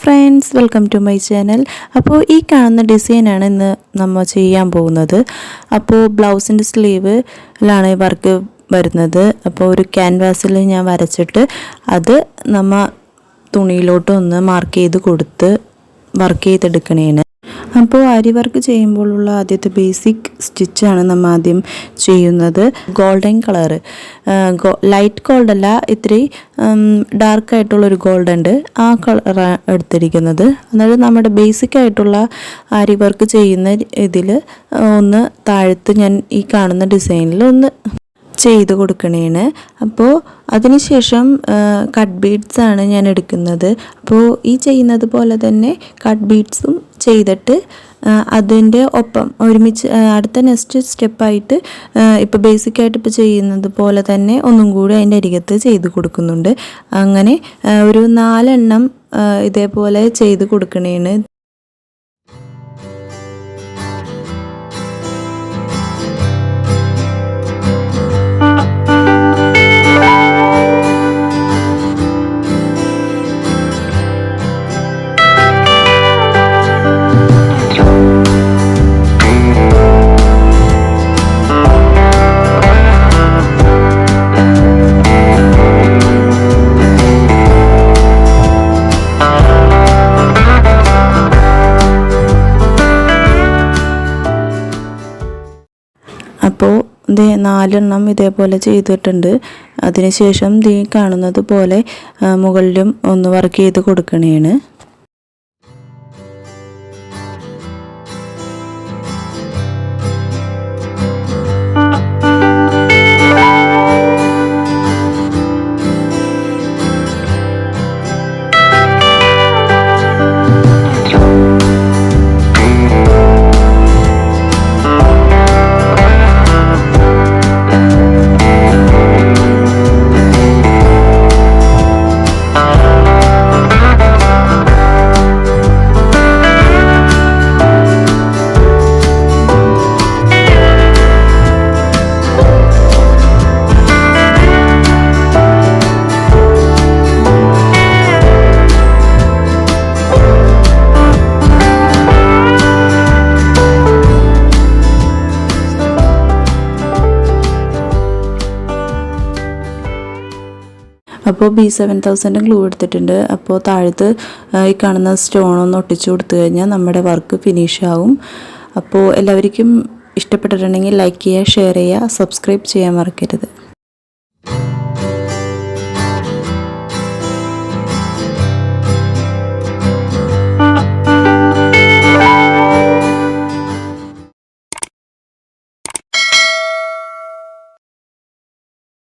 Friends welcome to my channel അപ്പോൾ ഈ കാണുന്ന ഡിസൈനാണ് ഇന്ന് നമ്മൾ ചെയ്യാൻ പോകുന്നത്. അപ്പോൾ ബ്ലൗസിന്റെ സ്ലീവിലാണ് വർക്ക് വരുന്നത്. അപ്പോൾ ഒരു ക്യാൻവാസിൽ ഞാൻ വരച്ചിട്ട് അത് നമ്മൾ തുണിയിലോട്ട് ഒന്ന് മാർക്ക് ചെയ്ത് കൊടുത്ത് വർക്ക് ചെയ്തെടുക്കണേണ് അപ്പോൾ അരി വർക്ക് ചെയ്യുമ്പോഴുള്ള ആദ്യത്തെ ബേസിക് സ്റ്റിച്ചാണ് നമ്മൾ ആദ്യം ചെയ്യുന്നത്. ഗോൾഡൻ കളറ് ലൈറ്റ് ഗോൾഡ് അല്ല ഇത്തിരി ഡാർക്ക് ആയിട്ടുള്ളൊരു ഗോൾഡ് ഉണ്ട്. ആ കളർ എടുത്തിരിക്കുന്നത്. അതായത് നമ്മുടെ ബേസിക് ആയിട്ടുള്ള അരി വർക്ക് ചെയ്യുന്ന ഇതിൽ ഒന്ന് താഴത്ത് ഞാൻ ഈ കാണുന്ന ഡിസൈനിൽ ഒന്ന് ചെയ്ത് കൊടുക്കണേണ്. അപ്പോൾ അതിനുശേഷം കട്ട് ബീഡ്സ് ആണ് ഞാൻ എടുക്കുന്നത്. അപ്പോൾ ഈ ചെയ്യുന്നത് പോലെ തന്നെ കട്ട് ബീഡ്സും ചെയ്തിട്ട് അതിന്റെ ഒപ്പം ഒരുമിച്ച് അടുത്ത നെക്സ്റ്റ് സ്റ്റെപ്പായിട്ട് ഇപ്പോൾ ബേസിക്കായിട്ട് ഇപ്പോൾ ചെയ്യുന്നത് പോലെ തന്നെ ഒന്നും കൂടി അതിന്റെ അരികത്ത് ചെയ്ത് കൊടുക്കുന്നുണ്ട്. അങ്ങനെ ഒരു നാലെണ്ണം ഇതേപോലെ ചെയ്ത് കൊടുക്കണേണ്. അപ്പോൾ ദേ നാലെണ്ണം ഇതേപോലെ ചെയ്തിട്ടുണ്ട്. അതിനുശേഷം ദീ കാണുന്നത് പോലെ മുകളിലും ഒന്ന് വർക്ക് ചെയ്ത് കൊടുക്കണേണ്. അപ്പോൾ ബി സെവൻ തൗസൻഡ് ഗ്ലൂ എടുത്തിട്ടുണ്ട്. അപ്പോൾ താഴത്ത് ഈ കാണുന്ന സ്റ്റോൺ ഒന്ന് ഒട്ടിച്ചു കൊടുത്തു കഴിഞ്ഞാൽ നമ്മുടെ വർക്ക് ഫിനിഷ് ആവും. അപ്പോൾ എല്ലാവർക്കും ഇഷ്ടപ്പെട്ടിട്ടുണ്ടെങ്കിൽ ലൈക്ക് ചെയ്യുക ഷെയർ ചെയ്യുക സബ്സ്ക്രൈബ് ചെയ്യാൻ മറക്കരുത്.